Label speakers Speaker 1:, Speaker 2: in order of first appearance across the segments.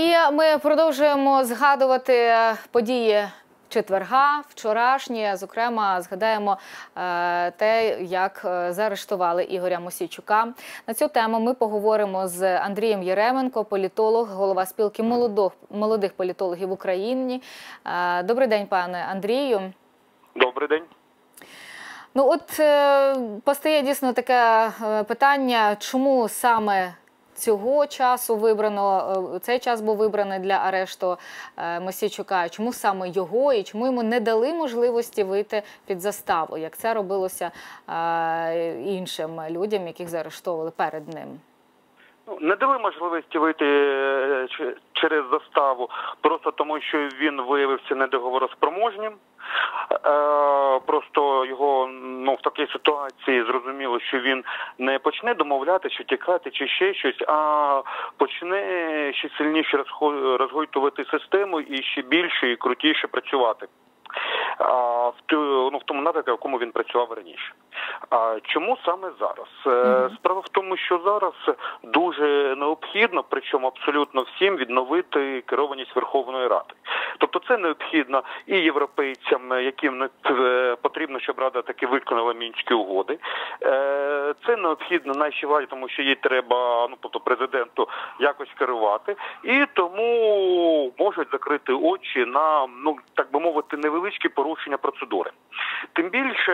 Speaker 1: І ми продовжуємо згадувати події четверга, вчорашні. Зокрема, згадаємо е, те, як е, заарештували Ігоря Мосійчука. На цю тему ми поговоримо з Андрієм Єременко, політолог, голова спілки молодих, молодих політологів в Україні. Е, Добрий день, пане Андрію.
Speaker 2: Добрий день.
Speaker 1: Ну, от е, постає дійсно таке е, питання, чому саме цього часу вибрано е, цей час був вибраний для арешту е, Мосійчука. Чому саме його і чому йому не дали можливості вийти під заставу, як це робилося е, іншим людям, яких заарештовували перед ним?
Speaker 2: Ну, не дали можливості вийти через заставу, просто тому, що він виявився недоговороспроможнім. Е, просто його ну в такій ситуації зрозуміло, що він не почне домовляти, чи тікати, чи ще щось, а почне ще сильніше розгойтувати систему і ще більше і крутіше працювати. В ну, в тому напрямку, в якому він працював раніше. А чому саме зараз? Е, Справа в тому, що зараз дуже необхідно, причому абсолютно всім відновити керованість Верховної Ради. Тобто це необхідно і європейцям, яким не е, потрібно, щоб Рада таки виконала мінські угоди. Е, Це необхідно нашій владі, тому що їй треба, ну тобто президенту якось керувати, і тому можуть закрити очі на ну так би мовити невеличкі порушення процедури. Тим більше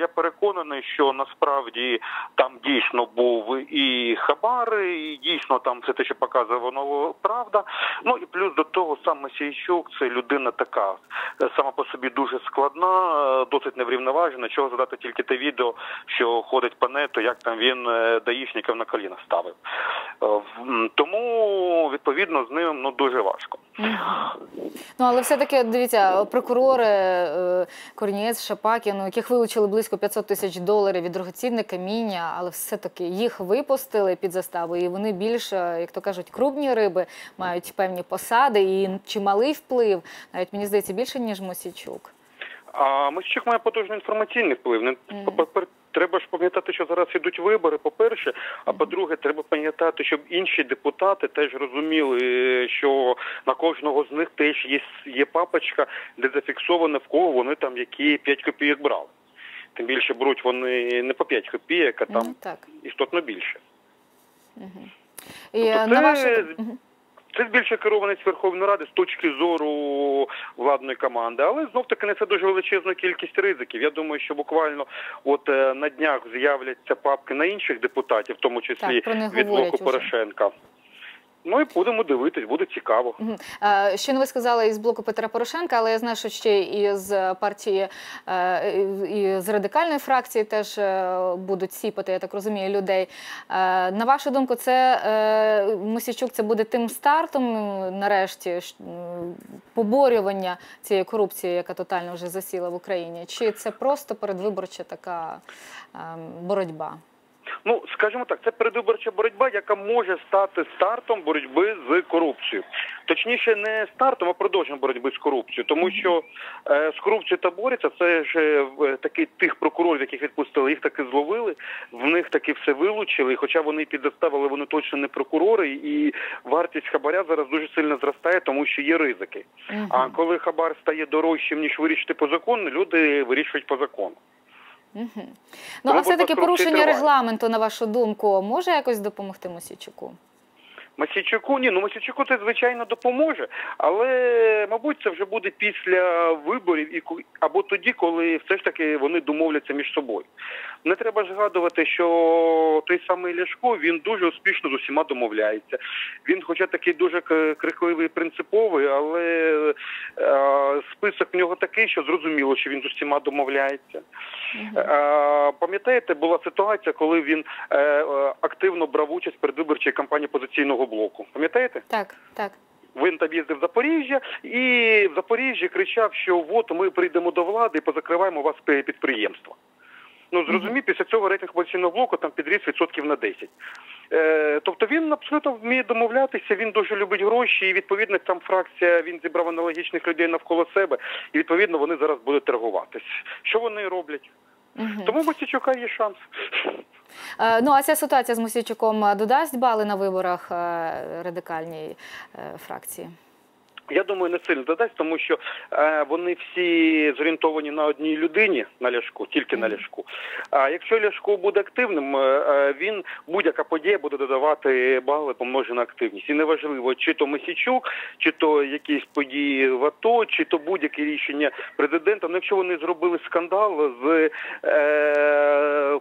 Speaker 2: я переконаний, що насправді там дійсно був і хабар, і дійсно там все те, що показує воно правда. Ну і плюс до того сам Масійчук це людина така е, сама по собі дуже складна, е, досить неврівноважена. Чого задати тільки те відео, що ходить по нету, як там він е, даїшників на коліна ставив. Е, Тому відповідно з ним ну дуже важко.
Speaker 1: Ну, але все-таки дивіться, прокурори е, Корнієць, Шапакін, у яких вилучили близько 500 тисяч доларів від дорогоцінне каміння, але все-таки їх випустили під заставу, і вони більш, е, як то кажуть, крупні риби мають певні посади і чималий вплив, навіть мені здається, більше ніж Мосійчук.
Speaker 2: А Мосійчук має потужний інформаційний вплив. Не Треба ж пам'ятати, що зараз ідуть вибори, по-перше, а по-друге, треба пам'ятати, щоб інші депутати теж розуміли, що на кожного з них теж є, є папочка, де зафіксовано в кого вони там які 5 копійок брали. Тим більше беруть вони не по 5 копійок, а там
Speaker 1: Ну, так.
Speaker 2: істотно більше.
Speaker 1: І
Speaker 2: Тобто
Speaker 1: на
Speaker 2: це-
Speaker 1: вашу.
Speaker 2: Це більше керованість Верховної Ради з точки зору владної команди, але знов таки несе дуже величезну кількість ризиків. Я думаю, що буквально от е, на днях з'являться папки на інших депутатів, в тому числі
Speaker 1: Так,
Speaker 2: від блоку. Порошенка. Ну і будемо дивитись, буде цікаво.
Speaker 1: Ще не ви сказали із блоку Петра Порошенка, але я знаю, що ще і з партії, е, і з радикальної фракції теж е, будуть сіпати, я так розумію, людей. Е, На вашу думку, це Мосійчук це буде тим стартом, нарешті, поборювання цієї корупції, яка тотально вже засіла в Україні? Чи це просто передвиборча така ем, боротьба?
Speaker 2: Ну, скажімо так, це передвиборча боротьба, яка може стати стартом боротьби з корупцією. Точніше, не стартом, а продовженням боротьби з корупцією, тому що е, з корупцією та борються, це ж е, в- таки тих прокурорів, яких відпустили, їх таки зловили, в них таки все вилучили. Хоча вони підзаставили, вони точно не прокурори, і вартість хабаря зараз дуже сильно зростає, тому що є ризики.
Speaker 1: Мгм.
Speaker 2: А коли хабар стає дорожчим ніж вирішити по закону, люди вирішують по закону.
Speaker 1: Мгм. Ну, а
Speaker 2: з корупцією
Speaker 1: порушення регламенту, на вашу думку, може якось допомогти Мосійчуку?
Speaker 2: Масійчуку, ні, ну Масійчуку це звичайно допоможе, але мабуть це вже буде після виборів і або тоді, коли все ж таки вони домовляться між собою. Не треба згадувати, що той самий Ляшко він дуже успішно з усіма домовляється. Він, хоча такий дуже крикливий і принциповий, але е, список в нього такий, що зрозуміло, що він з усіма домовляється. Е, Пам'ятаєте, була ситуація, коли він е, е, активно брав участь в передвиборчій кампанії позиційного блоку. Пам'ятаєте?
Speaker 1: Так, так.
Speaker 2: Він там їздив в Запоріжжя і в Запоріжжі кричав, що от ми прийдемо до влади і позакриваємо у вас підприємства. Ну зрозумів, після цього рейтинг позиційного блоку там підріс відсотків на 10. Е, тобто він абсолютно вміє домовлятися, він дуже любить гроші, і відповідно там фракція він зібрав аналогічних людей навколо себе, і відповідно вони зараз будуть торгуватись. Що вони роблять?
Speaker 1: Мгм.
Speaker 2: Тому Мосійчука є шанс.
Speaker 1: Е, Ну а ця ситуація з Мосійчуком додасть бали на виборах е, радикальній е, фракції?
Speaker 2: Я думаю, не сильно додасть, тому що е, вони всі зорієнтовані на одній людині на ляшку, тільки на ляшку. А якщо ляшко буде активним, е, е, він будь-яка подія буде додавати бали помножені на активність. І неважливо, чи то Месічук, чи то якісь події в АТО, чи то будь-яке рішення президента. Ну, якщо вони зробили скандал з е,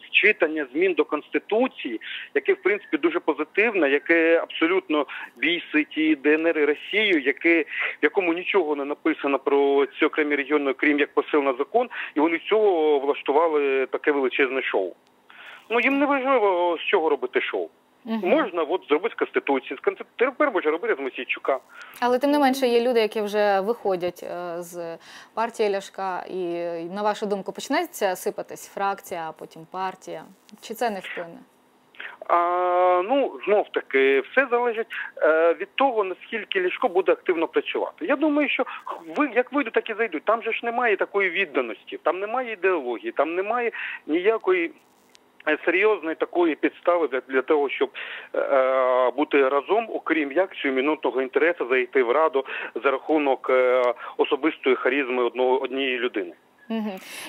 Speaker 2: з читання змін до конституції, яке в принципі дуже позитивне, яке абсолютно бісить і ДНР і Росію, яке в якому нічого не написано про ці окремі регіони, крім як посил на закон, і вони з цього влаштували таке величезне шоу. Ну їм не важливо з чого робити шоу.
Speaker 1: Мгм.
Speaker 2: Можна от зробити з конституції. З конституції тепер може робити з Мосійчука.
Speaker 1: Але тим не менше є люди, які вже виходять е, з партії Ляшка, і на вашу думку почнеться сипатись фракція, а потім партія. Чи це не вплине?
Speaker 2: А, ну знов таки, все залежить е, від того, наскільки Ляшко буде активно працювати. Я думаю, що ви як вийдуть, так і зайдуть. Там же ж немає такої відданості, там немає ідеології, там немає ніякої. е, Серйозної такої підстави для, для того, щоб е, бути разом, окрім як сиюмінутного інтересу зайти в раду за рахунок е, особистої харізми одного однієї людини.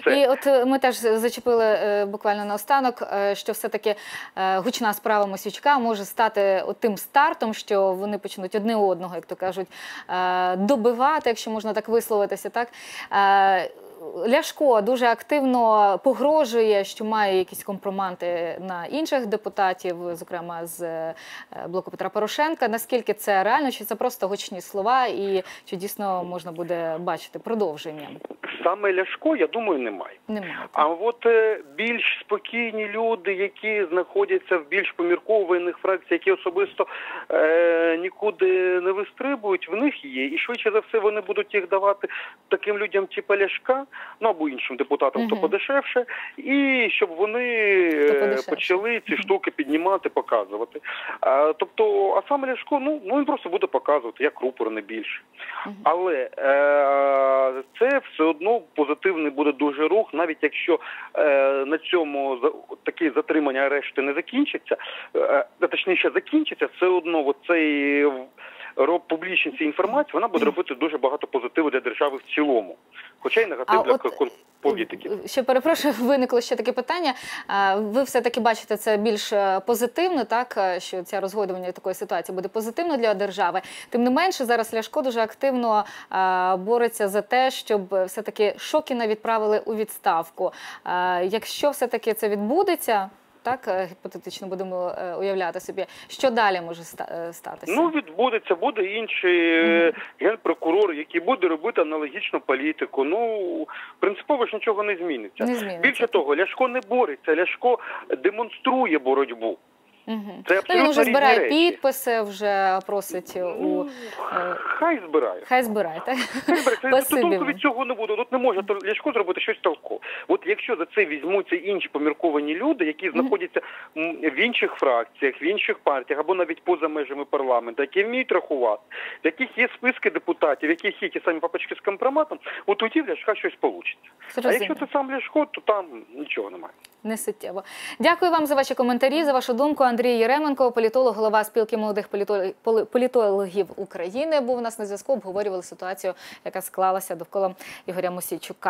Speaker 2: Це-
Speaker 1: І от е, ми теж зачепили е, буквально наостанок, е, що все-таки гучна справа Мосічка може стати тим стартом, що вони почнуть одне одного, як то кажуть, добивати, якщо можна так висловитися. Так? Ляшко дуже активно погрожує, що має якісь компроманти на інших депутатів, зокрема з е, блоку Петра Порошенка. Наскільки це реально, чи це просто гучні слова, і чи дійсно можна буде бачити продовження?
Speaker 2: Саме Ляшко, я думаю, немає.
Speaker 1: Немає.
Speaker 2: А от е, більш спокійні люди, які знаходяться в більш поміркованих фракціях, які особисто е, нікуди не вистрибують, в них є. І швидше за все вони будуть їх давати таким людям, типу Ляшка, ну або іншим депутатам, хто подешевше, і щоб вони е, почали ці штуки піднімати, показувати. А, тобто, а саме Ляшко, ну, ну він просто буде показувати, як рупор не більше. Але е, це все одно позитивний буде дуже рух, навіть якщо е, на цьому такі затримання арешти не закінчаться, е, точніше закінчиться, все одно оцей в- ро- публічність цієї інформації вона буде робити дуже багато позитиву для держави в цілому, хоча й негатив
Speaker 1: А
Speaker 2: для
Speaker 1: от,
Speaker 2: кон- політиків.
Speaker 1: Ще перепрошую, виникло ще таке питання. Ви все-таки бачите це більш е, позитивно, так е, що ця розгойдування такої ситуації буде позитивно для держави. Тим не менше, зараз Ляшко дуже активно е, бореться за те, щоб все-таки Шокіна відправили у відставку. Е, Якщо все-таки це відбудеться. Так, е, гіпотетично будемо е, уявляти собі, що далі може е, статися.
Speaker 2: Ну відбудеться, буде інший генпрокурор, який буде робити аналогічну політику. Ну принципово ж нічого не зміниться.
Speaker 1: Не зміниться.
Speaker 2: Більше того, Ляшко не бореться, Ляшко демонструє боротьбу.
Speaker 1: Угу.
Speaker 2: Це
Speaker 1: Ну, він вже
Speaker 2: різні
Speaker 1: збирає
Speaker 2: речі.
Speaker 1: підписи, вже просить у
Speaker 2: Ну,
Speaker 1: е,
Speaker 2: хай збирає.
Speaker 1: хай збирає. Так?
Speaker 2: Хай збирає. Це
Speaker 1: Спасибі
Speaker 2: толку
Speaker 1: вам.
Speaker 2: від цього не буде. Тут не може то- Ляшко зробити щось толкове. От якщо за це візьмуться інші помірковані люди, які знаходяться м, в інших фракціях, в інших партіях або навіть поза межами парламенту, які вміють рахувати, в яких є списки депутатів, в яких є ті самі папочки з компроматом, от тоді в Ляшка щось вийде. А
Speaker 1: Зрозуміло.
Speaker 2: якщо це сам Ляшко, то там нічого немає.
Speaker 1: Не суттєво. Дякую вам за ваші коментарі, за вашу думку. Андрій Єременко, політолог, голова спілки молодих політол- політологів України, був у нас на зв'язку. Обговорювали ситуацію, яка склалася довкола Ігоря Мосійчука.